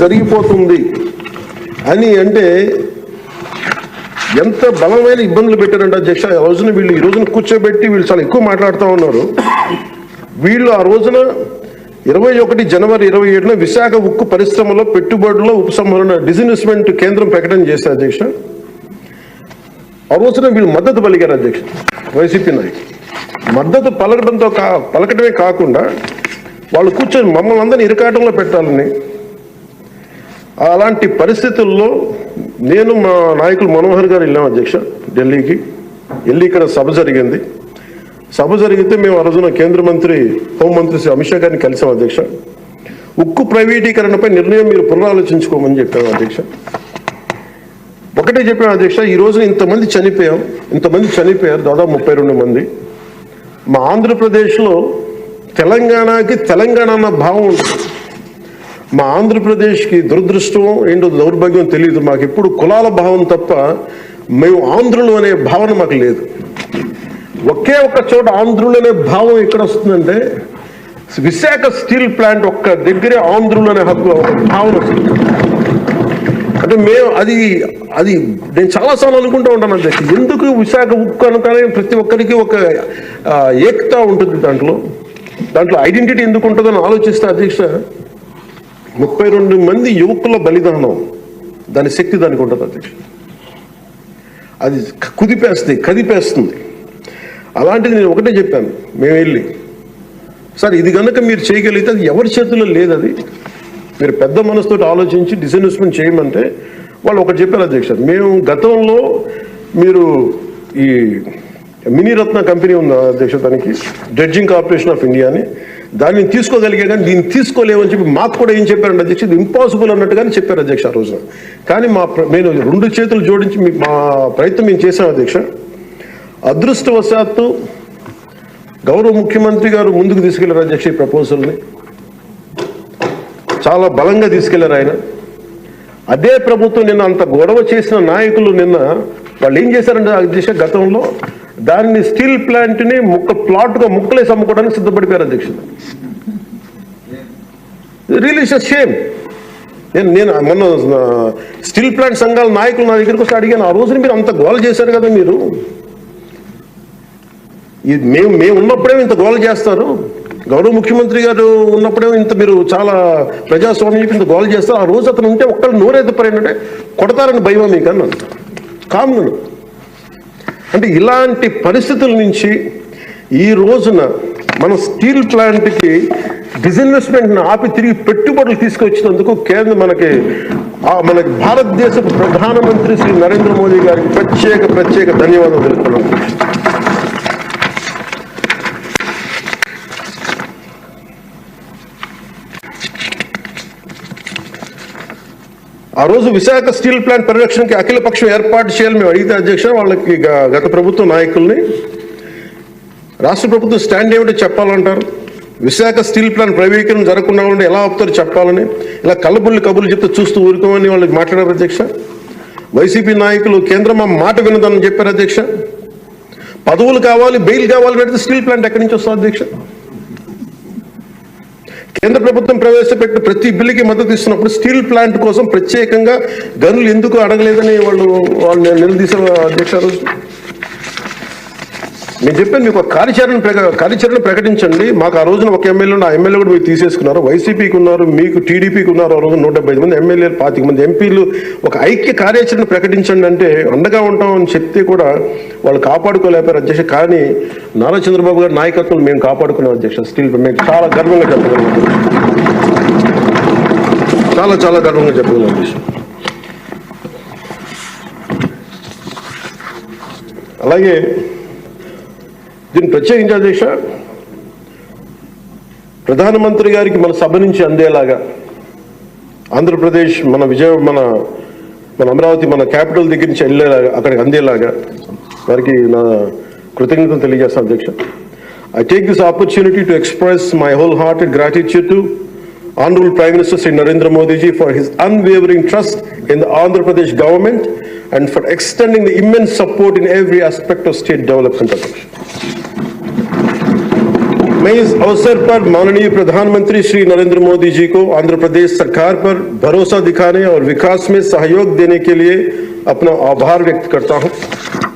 జరిగిపోతుంది అని అంటే ఎంత బలమైన ఇబ్బందులు పెట్టారంటే అధ్యక్ష ఆ రోజున వీళ్ళు ఈ రోజున కూర్చోబెట్టి వీళ్ళు చాలా ఎక్కువ మాట్లాడుతూ ఉన్నారు. వీళ్ళు ఆ రోజున ఇరవై ఒకటి జనవరి ఇరవై ఏడున విశాఖ ఉక్కు పరిశ్రమలో పెట్టుబడుల ఉపసంహరణ డిజిన్వెస్ట్మెంట్ కేంద్రం ప్రకటన చేశారు అధ్యక్ష. ఆ రోజున వీళ్ళు మద్దతు పలికారు అధ్యక్ష వైసీపీ నాయకులు. మద్దతు పలకడంతో కా పలకటమే కాకుండా వాళ్ళు కూర్చొని మమ్మల్ని అందరినీ ఇరకాటంలో పెట్టాలని అలాంటి పరిస్థితుల్లో నేను మా నాయకులు మనోహర్ గారు వెళ్ళాం అధ్యక్ష ఢిల్లీకి. వెళ్ళి ఇక్కడ సభ జరిగింది. సభ జరిగితే మేము ఆ రోజున కేంద్ర మంత్రి హోంమంత్రి శ్రీ అమిత్ షా గారిని కలిసాం అధ్యక్ష. ఉక్కు ప్రైవేటీకరణపై నిర్ణయం మీరు పునరాలోచించుకోమని చెప్పాము అధ్యక్ష. ఒకటే చెప్పాం అధ్యక్ష ఈ రోజున ఇంతమంది చనిపోయాం. ఇంతమంది చనిపోయారు దాదాపు ముప్పై రెండు మంది. మా ఆంధ్రప్రదేశ్లో తెలంగాణకి తెలంగాణ అన్న భావం ఉంటుంది. మా ఆంధ్రప్రదేశ్కి దురదృష్టం ఏంటో దౌర్భాగ్యం తెలియదు. మాకు ఎప్పుడు కులాల భావం తప్ప మేము ఆంధ్రులు అనే భావన మాకు లేదు. ఒకే ఒక్క చోట ఆంధ్రులు అనే భావం ఎక్కడ వస్తుందంటే విశాఖ స్టీల్ ప్లాంట్ ఒక్క దగ్గరే ఆంధ్రులు అనే హక్కు ఒక భావన వస్తుంది. అంటే మేము అది అది నేను చాలాసార్లు అనుకుంటూ ఉంటాను అధ్యక్ష ఎందుకు విశాఖ ఉక్కు అనగానే ప్రతి ఒక్కరికి ఒక ఏకత ఉంటుంది దాంట్లో. దాంట్లో ఐడెంటిటీ ఎందుకు ఉంటుందని ఆలోచిస్తే అధ్యక్ష ముప్పై రెండు మంది యువకుల బలిదానం. దాని శక్తి దానికి ఉండదు అధ్యక్ష. అది కుదిపేస్తుంది కదిపేస్తుంది. అలాంటిది నేను ఒకటే చెప్పాను మేము వెళ్ళి. సార్ ఇది కనుక మీరు చేయగలిగితే అది ఎవరి చేతుల్లో లేదు అది. మీరు పెద్ద మనసుతో ఆలోచించి డిస్ఇన్వెస్ట్మెంట్ చేయమంటే వాళ్ళు ఒకటి చెప్పారు అధ్యక్ష. మేము గతంలో మీరు ఈ మినీ రత్న కంపెనీ ఉంది అధ్యక్ష దానికి డ్రెడ్జింగ్ కార్పొరేషన్ ఆఫ్ ఇండియా అని దాన్ని తీసుకోగలిగే కానీ దీన్ని తీసుకోలేమని చెప్పి మాకు కూడా ఏం చెప్పారంటే అధ్యక్ష ఇది ఇంపాసిబుల్ అన్నట్టుగానే చెప్పారు అధ్యక్ష ఆ రోజున. కానీ మా ప్ర- నేను రెండు చేతులు జోడించి మా ప్రయత్నం మేము చేశాం అధ్యక్ష. అదృష్టవశాత్తు గౌరవ ముఖ్యమంత్రి గారు ముందుకు తీసుకెళ్ళారు అధ్యక్ష ఈ ప్రపోజల్ని చాలా బలంగా తీసుకెళ్ళారు ఆయన. అదే ప్రభుత్వం నిన్న అంత గొడవ చేసిన నాయకులు నిన్న వాళ్ళు ఏం చేశారంటే అధ్యక్ష గతంలో దాన్ని స్టీల్ ప్లాంట్ని ముక్క ప్లాట్గా ముక్కలేసి అమ్ముకోవడానికి సిద్ధపడిపోయారు అధ్యక్షుడు. రిలీజ్ షేమ్ నేను నేను మొన్న స్టీల్ ప్లాంట్ సంఘాల నాయకులు నా దగ్గరికి వస్తే అడిగాను ఆ రోజున మీరు అంత గోల చేశారు కదా మీరు? ఇది మేము మేము ఉన్నప్పుడే ఇంత గోల చేస్తారు. గౌరవ ముఖ్యమంత్రి గారు ఉన్నప్పుడే ఇంత మీరు చాలా ప్రజాస్వామ్యం చెప్పి ఇంత గోల చేస్తారు. ఆ రోజు అతను ఉంటే ఒక్కళ్ళు నోరెత్తపరేంటంటే కొడతారని భయమా మీకు? అన్నాను కామన్ అంటే ఇలాంటి పరిస్థితుల నుంచి ఈ రోజున మన స్టీల్ ప్లాంట్కి డిజిన్వెస్ట్మెంట్ని ఆపి తిరిగి పెట్టుబడులు తీసుకొచ్చినందుకు కేంద్ర మనకి మన మనకి భారతదేశపు ప్రధానమంత్రి శ్రీ నరేంద్ర మోదీ గారికి ప్రత్యేక ప్రత్యేక ధన్యవాదాలు తెలుపుతున్నాను ఆ రోజు విశాఖ స్టీల్ ప్లాంట్ పరిరక్షణకి అఖిలపక్షం ఏర్పాటు చేయాలని మేము అడిగితే అధ్యక్ష వాళ్ళకి గత ప్రభుత్వ నాయకుల్ని రాష్ట్ర ప్రభుత్వం స్టాండ్ ఏమిటో చెప్పాలంటారు. విశాఖ స్టీల్ ప్లాంట్ ప్రైవేటీకరణ జరగకుండా ఉంటే ఎలా ఆపుతారు చెప్పాలని ఇలా కళ్ళబుల్లి కబుర్లు చెప్తే చూస్తూ ఊరుకోమని వాళ్ళకి మాట్లాడారు అధ్యక్ష. వైసీపీ నాయకులు కేంద్రం మా మాట వినదని చెప్పారు అధ్యక్ష. పదవులు కావాలి బెయిల్ కావాలి పెడితే స్టీల్ ప్లాంట్ ఎక్కడి నుంచి వస్తుంది అధ్యక్ష? కేంద్ర ప్రభుత్వం ప్రవేశపెట్టిన ప్రతి బిల్లుకి మద్దతు ఇస్తున్నప్పుడు స్టీల్ ప్లాంట్ కోసం ప్రత్యేకంగా గనులు ఎందుకు అడగలేదని వాళ్ళు వాళ్ళు నిలదీశారు అధ్యక్ష నేను చెప్పాను మీకు కార్యాచరణ ప్రక- కార్యాచరణ ప్రకటించండి. మాకు ఆ రోజున ఒక ఎమ్మెల్యే ఆ ఎమ్మెల్యే కూడా మీరు తీసేసుకున్నారు. వైసీపీకి ఉన్నారు మీకు టీడీపీకి ఉన్నారు ఆ రోజు నూట ఐదు మంది ఎమ్మెల్యేలు పాతిక మంది ఎంపీలు. ఒక ఐక్య కార్యాచరణ ప్రకటించండి అంటే అండగా ఉంటామని చెప్తే కూడా వాళ్ళు కాపాడుకోలేపారు అధ్యక్ష. కానీ నారా చంద్రబాబు గారి నాయకత్వం మేము కాపాడుకున్నాం అధ్యక్ష. స్టీల్ మేము చాలా గర్వంగా చెప్పగలం చాలా చాలా గర్వంగా చెప్పగలం అధ్యక్ష. అలాగే దీన్ని ప్రత్యేకించాదేశ ప్రధానమంత్రి గారికి మన సభ నుంచి అందేలాగా ఆంధ్రప్రదేశ్ మన విజయ మన మన అమరావతి మన క్యాపిటల్ దగ్గర నుంచి వెళ్ళేలాగా అక్కడికి అందేలాగా వారికి నా కృతజ్ఞతను తెలియజేస్తాను అధ్యక్ష. I take this opportunity to express my whole heart gratitude to honourable prime minister Shri Narendra Modiji for his unwavering trust in the Andhra Pradesh government and for extending the immense support in every aspect of state development అధ్యక్ష मैं इस अवसर पर माननीय प्रधानमंत्री श्री नरेंद्र मोदी जी को आंध्र प्रदेश सरकार पर भरोसा दिखाने और विकास में सहयोग देने के लिए अपना आभार व्यक्त करता हूँ।